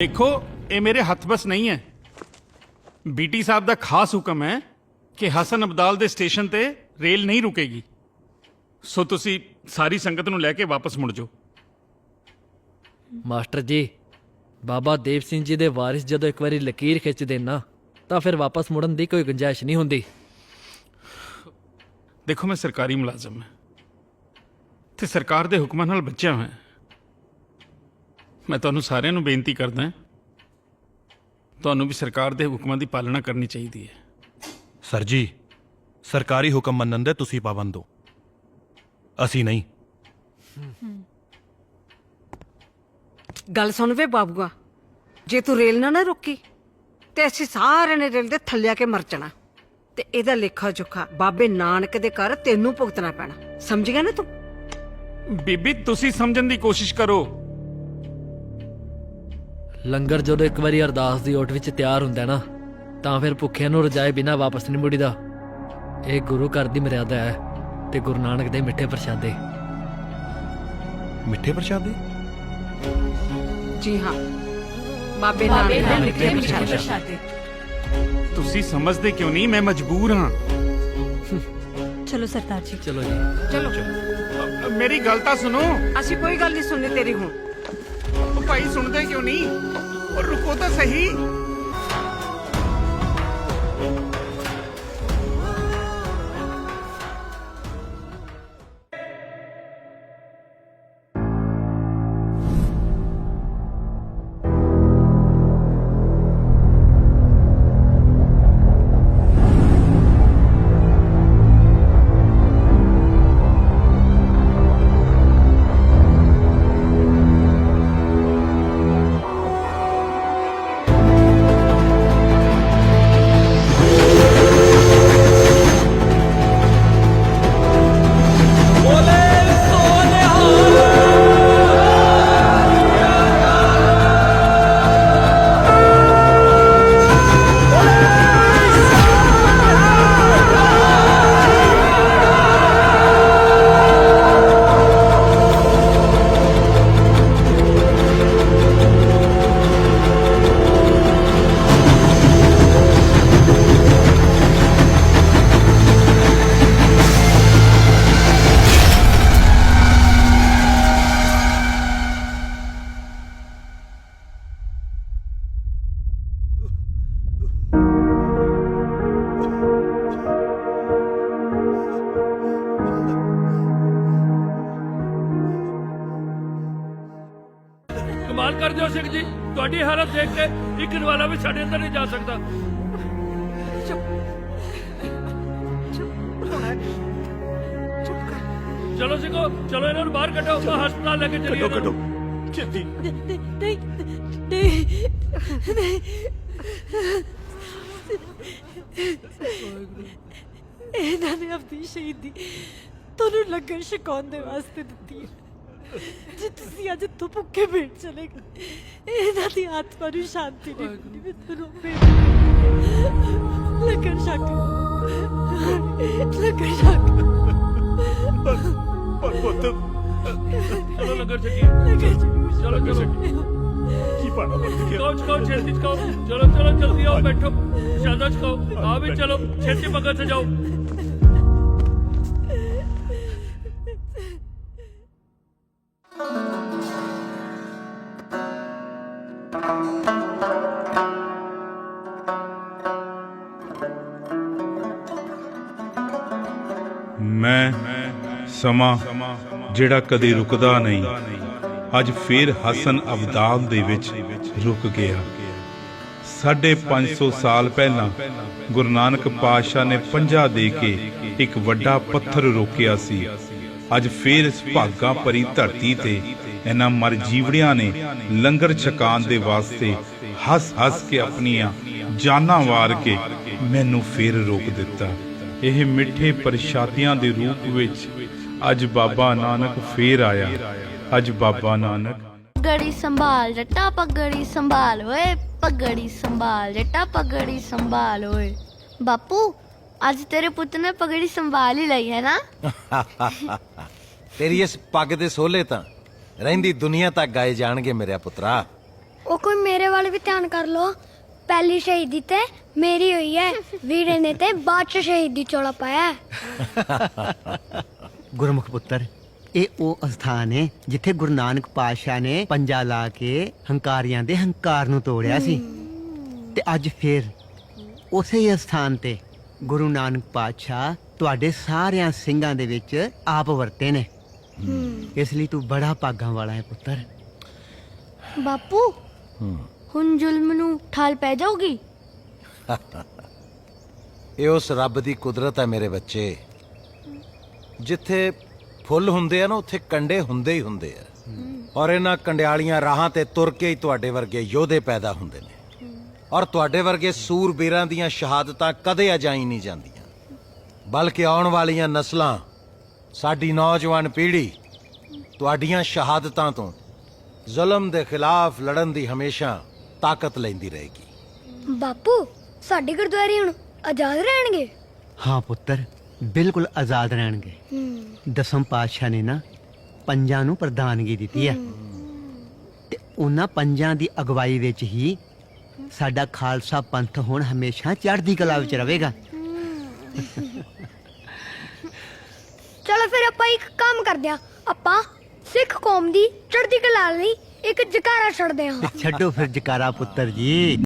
ਦੇਖੋ ਇਹ ਮੇਰੇ ਹੱਥ ਬਸ ਨਹੀਂ ਹੈ। ਬੀਟੀ ਸਾਹਿਬ ਦਾ ਖਾਸ ਹੁਕਮ ਹੈ ਕਿ ਹਸਨ ਅਬਦਾਲ ਦੇ ਸਟੇਸ਼ਨ ਤੇ ਰੇਲ ਨਹੀਂ ਰੁਕੇਗੀ। ਸੋ ਤੁਸੀਂ ਸਾਰੀ ਸੰਗਤ ਨੂੰ ਲੈ ਕੇ ਵਾਪਸ ਮੁੜ ਜਾਓ। ਮਾਸਟਰ ਜੀ ਬਾਬਾ ਦੇਵ ਸਿੰਘ ਜੀ ਦੇ ਵਾਰਿਸ ਜਦੋਂ ਇੱਕ ਵਾਰੀ ਲਕੀਰ ਖਿੱਚ ਦੇਣਾ ਤਾਂ ਫਿਰ ਵਾਪਸ ਮੁੜਨ ਦੀ ਕੋਈ ਗੁੰਜਾਇਸ਼ ਨਹੀਂ ਹੁੰਦੀ। ਦੇਖੋ ਮੈਂ ਸਰਕਾਰੀ ਮੁਲਾਜ਼ਮ ਹਾਂ ਤੇ ਸਰਕਾਰ ਦੇ ਹੁਕਮਾਂ ਨਾਲ ਬੱਚਿਆ ਹੋਇਆ ਮੈਂ ਤੁਹਾਨੂੰ ਸਾਰਿਆਂ ਨੂੰ ਬੇਨਤੀ ਕਰਦਾ ਹਾਂ ਤੁਹਾਨੂੰ ਵੀ ਸਰਕਾਰ ਦੇ ਹੁਕਮਾਂ ਦੀ ਪਾਲਣਾ ਕਰਨੀ ਚਾਹੀਦੀ ਹੈ। ਸਰ ਜੀ ਸਰਕਾਰੀ ਹੁਕਮ ਮੰਨਣ ਦੇ ਤੁਸੀਂ ਪਾਬੰਦ ਹੋ। ਅਸੀਂ ਨਹੀਂ। ਗੱਲ ਸੁਣ ਵੇ ਬਾਬੂਆ ਜੇ ਤੂੰ ਰੇਲ ਨਾ ਨਾ ਰੁਕੀ ਤੇ ਅਸੀਂ ਸਾਰਿਆਂ ਨੇ ਰੇਲ ਦੇ ਥੱਲੇ ਆ ਕੇ ਮਰ ਜਾਣਾ। ਤੇ ਇਹਦਾ ਲੇਖਾ ਜੋਖਾ ਬਾਬੇ ਨਾਨਕ ਦੇ ਘਰ ਤੈਨੂੰ ਭੁਗਤਣਾ ਪੈਣਾ। ਸਮਝ ਗਿਆ ਨਾ ਤੂੰ? ਬੀਬੀ ਤੁਸੀਂ ਸਮਝਣ ਦੀ ਕੋਸ਼ਿਸ਼ ਕਰੋ। ਲੰਗਰ ਜਦੋਂ ਇੱਕ ਵਾਰੀ ਅਰਦਾਸ ਦੀ ਓਟ ਵਿੱਚ ਤਿਆਰ ਹੁੰਦਾ ਨਾ ਤਾਂ ਫਿਰ ਭੁੱਖਿਆਂ ਨੂੰ ਰਜਾਏ ਬਿਨਾ ਵਾਪਸ ਨਹੀਂ ਮੁੜੀਦਾ। ਇਹ ਗੁਰੂ ਘਰ ਦੀ ਮਰਿਆਦਾ ਹੈ ਤੇ ਗੁਰੂ ਨਾਨਕ ਦੇ ਮਿੱਠੇ ਪ੍ਰਸ਼ਾਦੇ। ਮਿੱਠੇ ਪ੍ਰਸ਼ਾਦੇ? ਜੀ ਹਾਂ ਬਾਬੇ ਨਾਨਕ ਦੇ ਮਿੱਠੇ ਪ੍ਰਸ਼ਾਦੇ। ਤੁਸੀਂ ਸਮਝਦੇ ਕਿਉਂ ਨਹੀਂ? ਮੈਂ ਮਜਬੂਰ ਹਾਂ। ਚਲੋ ਸਰਦਾਰ ਜੀ। ਚਲੋ ਜੀ। ਚਲੋ। ਮੇਰੀ ਗੱਲ ਤਾਂ ਸੁਣੋ। ਅਸੀਂ ਕੋਈ ਗੱਲ ਨਹੀਂ ਸੁਣਨੀ ਤੇਰੀ ਹੁਣ। ਉਹ ਭਾਈ ਸੁਣਦੇ ਕਿਉਂ ਨਹੀਂ? ਉਹ ਰੁਕੋ ਤਾਂ ਸਹੀ। ਕਰਦੇ ਹੋ ਸਿੰਘ ਜੀ। ਤੁਹਾਡੀ ਹਾਲਤ ਦੇਖ ਕੇ ਇੱਕ ਨਵਾਲਾ ਵੀ ਸਾਡੇ ਅੰਦਰ ਨਹੀਂ ਜਾ ਸਕਦਾ। ਚਲੋ ਸਿੰਘੋ ਚਲੋ ਇਹਨਾਂ ਨੂੰ ਬਾਹਰ ਕੱਢੋ ਆਪਾਂ ਹਸਪਤਾਲ ਲੈ ਕੇ ਚੱਲੀਏ ਇਹਨਾਂ ਨੂੰ। ਛੇਤੀ। ਨਹੀਂ ਨਹੀਂ ਨਹੀਂ ਇਹਨਾਂ ਨੇ ਆਪਣੀ ਸ਼ਹੀਦੀ ਤੁਹਾਨੂੰ ਲੰਗਰ ਛਕਾਉਣ ਦੇ ਵਾਸਤੇ ਦਿੱਤੀ ਹੈ। ਜੇ ਤੁਸੀਂ ਅੱਜ ਤੋਂ ਭੁੱਖੇ ਪੇਟ ਚਲੇ ਗਏ ਇਹਨਾਂ ਦੀ ਆਤਮਾ ਨੂੰ ਸ਼ਾਂਤੀ ਨਹੀਂ ਮਿਲਦੀ ਮੈਂ ਤੁਹਾਨੂੰ ਫੇਰ ਲੰਗਰ ਛਕ ਲੰਗਰ ਛਕ ਚਲੋ ਲੰਗਰ ਛਕੀਏ। ਲੰਗਰ ਛਕ ਚਲੋ ਚਲੋ ਕੀ ਪਾਣਾ ਬੰਦ ਚਕਾਓ ਚਕਾਓ ਛੇਤੀ ਚਕਾਓ ਚਲੋ ਚਲੋ ਜਲਦੀ ਆਓ ਬੈਠੋ। ਸ਼ਾਦਾ ਚਕਾਓ ਆ ਵੀ ਚਲੋ ਛੇਤੀ ਮਗਰ ਤੇ ਜਾਓ। ਮੈਂ ਸਮਾਂ ਜਿਹੜਾ ਕਦੇ ਰੁਕਦਾ ਨਹੀਂ, ਅੱਜ ਫੇਰ ਹਸਨ ਅਬਦਾਲ ਦੇ ਵਿੱਚ ਰੁਕ ਗਿਆ। ਸਾਢੇ 500 ਸਾਲ ਪਹਿਲਾਂ ਗੁਰੂ ਨਾਨਕ ਪਾਤਸ਼ਾਹ ਨੇ ਪੰਜਾ ਦੇ ਕੇ ਇੱਕ ਵੱਡਾ ਪੱਥਰ ਰੋਕਿਆ ਸੀ। ਅੱਜ ਫੇਰ ਇਸ ਭਾਗਾ ਭਰੀ ਧਰਤੀ ਤੇ ਇਹਨਾਂ ਮਰਜੀਵੜਿਆਂ ਨੇ ਲੰਗਰ ਛਕਾਉਣ ਦੇ ਵਾਸਤੇ ਹੱਸ ਹੱਸ ਕੇ ਆਪਣੀਆਂ ਜਾਨਾਂ ਵਾਰ ਕੇ ਮੈਨੂੰ ਫੇਰ ਰੋਕ ਦਿੱਤਾ। ਇਹ ਮਿੱਠੇ ਪ੍ਰਸ਼ਾਦਿਆਂ ਦੇ ਰੂਪ ਵਿੱਚ ਅੱਜ ਬਾਬਾ ਨਾਨਕ ਫੇਰ ਆਇਆ। ਅੱਜ ਬਾਬਾ ਨਾਨਕ ਪਗੜੀ ਸੰਭਾਲ ਜੱਟਾ ਪਗੜੀ ਸੰਭਾਲ ਓਏ ਪਗੜੀ ਸੰਭਾਲ ਜੱਟਾ ਪਗੜੀ ਸੰਭਾਲ ਓਏ। ਬਾਪੂ ਅੱਜ ਤੇਰੇ ਪੁੱਤ ਨੇ ਪਗੜੀ ਸੰਭਾਲ ਹੀ ਲਈ ਹੈ ਨਾ? ਤੇਰੀ ਇਸ ਪੱਗ ਦੇ ਸੋਲੇ ਤਾਂ ਰਹਿੰਦੀ ਦੁਨੀਆ ਤੱਕ ਗਾਏ ਜਾਣਗੇ ਮੇਰੇ ਪੁੱਤਰਾ। ਉਹ ਕੋਈ ਮੇਰੇ ਵੱਲ ਵੀ ਧਿਆਨ ਕਰ ਲੋ ਪਹਿਲੀ ਸ਼ਹੀਦੀ ਤੇ ਮੇਰੀ ਹੋਈ ਹੈ। ਵੀਰੇ ਨੇ ਤੇ ਬਾਅਦ ਚ ਸ਼ਹੀਦੀ ਚੋਲਾ ਪਾਇਆ। ਗੁਰਮੁਖ ਪੁੱਤਰ ਇਹ ਉਹ ਅਸਥਾਨ ਹੈ ਜਿੱਥੇ ਗੁਰੂ ਨਾਨਕ ਪਾਤਸ਼ਾਹ ਨੇ ਪੰਜਾ ਲਾ ਕੇ ਹੰਕਾਰੀਆਂ ਦੇ ਹੰਕਾਰ ਨੂੰ ਤੋੜਿਆ ਸੀ। ਤੇ ਅੱਜ ਫੇਰ ਉਸੇ ਹੀ ਅਸਥਾਨ ਤੇ ਗੁਰੂ ਨਾਨਕ ਪਾਤਸ਼ਾਹ ਤੁਹਾਡੇ ਸਾਰਿਆਂ ਸਿੰਘਾਂ ਦੇ ਵਿੱਚ ਆਪ ਵਰਤੇ ਨੇ। ਇਸ ਲਈ ਤੂੰ ਬੜਾ ਭਾਗਾਂ ਵਾਲਾ ਹੈ ਪੁੱਤਰ। ਬਾਪੂ। ਹੁਣ ਜ਼ੁਲਮ ਨੂੰ ਠਾਲ ਪੈ ਜਾਊਗੀ? ਇਹ ਉਸ ਰੱਬ ਦੀ ਕੁਦਰਤ ਹੈ ਮੇਰੇ ਬੱਚੇ। ਜਿੱਥੇ ਫੁੱਲ ਹੁੰਦੇ ਆ ਨਾ, ਉੱਥੇ ਕੰਡੇ ਹੁੰਦੇ ਹੀ ਹੁੰਦੇ ਆ। ਔਰ ਇਹਨਾਂ ਕੰਡਿਆਲੀਆਂ ਰਾਹਾਂ ਤੇ ਤੁਰ ਕੇ ਹੀ ਤੁਹਾਡੇ ਵਰਗੇ ਯੋਧੇ ਪੈਦਾ ਹੁੰਦੇ ਨੇ। ਔਰ ਤੁਹਾਡੇ ਵਰਗੇ ਸੂਰਬੀਰਾਂ ਦੀਆਂ ਸ਼ਹਾਦਤਾਂ ਕਦੇ ਅਜਾਈ ਨਹੀਂ ਜਾਂਦੀਆਂ। ਬਲਕਿ ਆਉਣ ਵਾਲੀਆਂ ਨਸਲਾਂ, ਸਾਡੀ ਨੌਜਵਾਨ ਪੀੜ੍ਹੀ ਤੁਹਾਡੀਆਂ ਸ਼ਹਾਦਤਾਂ ਤੋਂ ਜ਼ੁਲਮ ਦੇ ਖਿਲਾਫ ਲੜਨ ਦੀ ਹਮੇਸ਼ਾ ਤਾਕਤ ਲੈਂਦੀ ਰਹੇਗੀ। ਬਾਪੂ ਸਾਡੇ ਗੁਰਦੁਆਰੇ ਹੁਣ ਆਜ਼ਾਦ ਰਹਿਣਗੇ? ਹਾਂ ਪੁੱਤਰ ਬਿਲਕੁਲ ਆਜ਼ਾਦ ਰਹਿਣਗੇ। ਦਸਮ ਪਾਤਸ਼ਾਹ ਨੇ ਨਾ ਪੰਜਾਂ ਨੂੰ ਪ੍ਰਧਾਨਗੀ ਦਿੱਤੀ ਹੈ। ਤੇ ਉਹਨਾਂ ਪੰਜਾਂ ਦੀ ਅਗਵਾਈ ਵਿੱਚ ਹੀ ਸਾਡਾ ਖਾਲਸਾ ਪੰਥ ਹੁਣ ਹਮੇਸ਼ਾ ਚੜ੍ਹਦੀ ਕਲਾ ਵਿੱਚ ਰਹੇਗਾ। ਚਲੋ ਫਿਰ ਆਪਾਂ ਇੱਕ ਕੰਮ ਕਰਦੇ ਆ ਆਪਾਂ ਸਿੱਖ ਕੌਮ ਦੀ ਚੜ੍ਹਦੀ ਕਲਾ ਲਈ ਇੱਕ ਜਕਾਰਾ ਛੱਡਦੇ ਹਾਂ। ਛੱਡੋ ਫਿਰ ਜਕਾਰਾ ਪੁੱਤਰ ਜੀ।